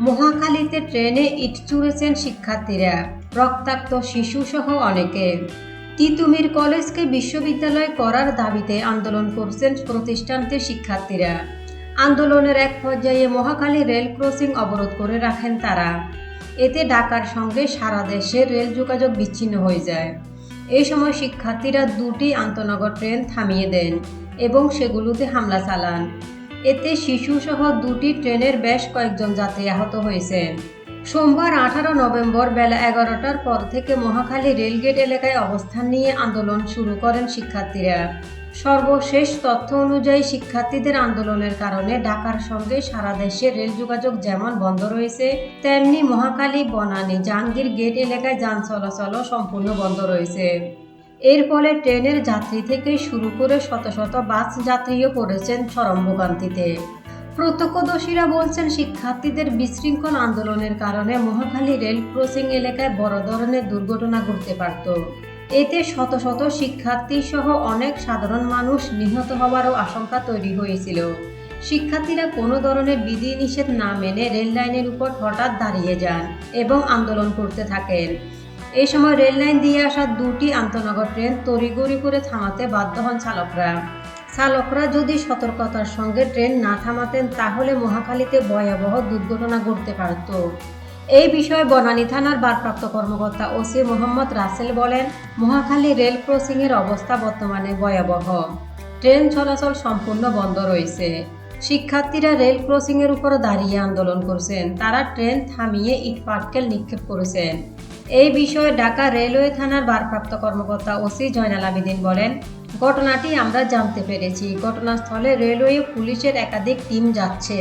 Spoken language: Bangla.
মহাখালীতে ট্রেনে ইট চুড়েছেন শিক্ষার্থীরা, রক্তাক্ত শিশুসহ অনেকে। তিতুমির কলেজকে বিশ্ববিদ্যালয় করার দাবিতে আন্দোলন করছেন প্রতিষ্ঠানটির শিক্ষার্থীরা। আন্দোলনের এক পর্যায়ে মহাখালী রেল ক্রসিং অবরোধ করে রাখেন তারা। এতে ঢাকার সঙ্গে সারা দেশে রেল যোগাযোগ বিচ্ছিন্ন হয়ে যায়। এই সময় শিক্ষার্থীরা দুটি আন্তনগর ট্রেন থামিয়ে দেন এবং সেগুলোতে হামলা চালান। এতে শিশুসহ দুটি ট্রেনের বেশ কয়েকজন যাত্রী আহত হয়েছেন। সোমবার আঠারো নভেম্বর বেলা এগারোটার পর থেকে মহাখালী রেলগেট এলাকায় অবস্থান নিয়ে আন্দোলন শুরু করেন শিক্ষার্থীরা। সর্বশেষ তথ্য অনুযায়ী শিক্ষার্থীদের আন্দোলনের কারণে ঢাকার সঙ্গে সারা দেশে রেল যোগাযোগ যেমন বন্ধ রয়েছে, তেমনি মহাখালী, বনানী, জাহাঙ্গীর গেট এলাকায় যান চলাচলও সম্পূর্ণ বন্ধ রয়েছে। এর ফলে ট্রেনের যাত্রী থেকে শুরু করে শত শত বাস যাত্রীও পড়েছেন চরম ভোগান্তিতে প্রত্যক্ষদর্শীরা বলছেন, শিক্ষার্থীদের বিশৃঙ্খল আন্দোলনের কারণে মহাখালী রেল ক্রসিং এলাকায় বড় ধরনের দুর্ঘটনা ঘটতে পারত। এতে শত শত শিক্ষার্থী সহ অনেক সাধারণ মানুষ নিহত হওয়ারও আশঙ্কা তৈরি হয়েছিল। শিক্ষার্থীরা কোনো ধরনের বিধি নিষেধ না মেনে রেল লাইনের উপর হঠাৎ দাঁড়িয়ে যান এবং আন্দোলন করতে থাকেন। এই সময় রেল লাইন দিয়ে আসা দুটি আন্তনগর ট্রেন তড়িগড়ি করে থামাতে বাধ্য হন চালকরা। চালকরা যদি সতর্কতার সঙ্গে ট্রেন না থামাতেন, তাহলে মহাখালীতে ভয়াবহ দুর্ঘটনা ঘটতে পারত। এই বিষয়ে বনানী থানার ভারপ্রাপ্ত কর্মকর্তা ওসি মোহাম্মদ রাসেল বলেন, মহাখালী রেল ক্রসিংয়ের অবস্থা বর্তমানে ভয়াবহ। ট্রেন চলাচল সম্পূর্ণ বন্ধ রয়েছে। শিক্ষার্থীরা রেল ক্রসিংয়ের উপর দাঁড়িয়ে আন্দোলন করছেন। তারা ট্রেন থামিয়ে ইট পাটকেল নিক্ষেপ করেছেন। এই বিষয়ে ঢাকা রেলওয়ে থানার ভারপ্রাপ্ত কর্মকর্তা ওসি জয়নাল আবেদিন বলেন, ঘটনাটি আমরা জানতে পেরেছি। ঘটনাস্থলে রেলওয়ে পুলিশের একাধিক টিম যাচ্ছে।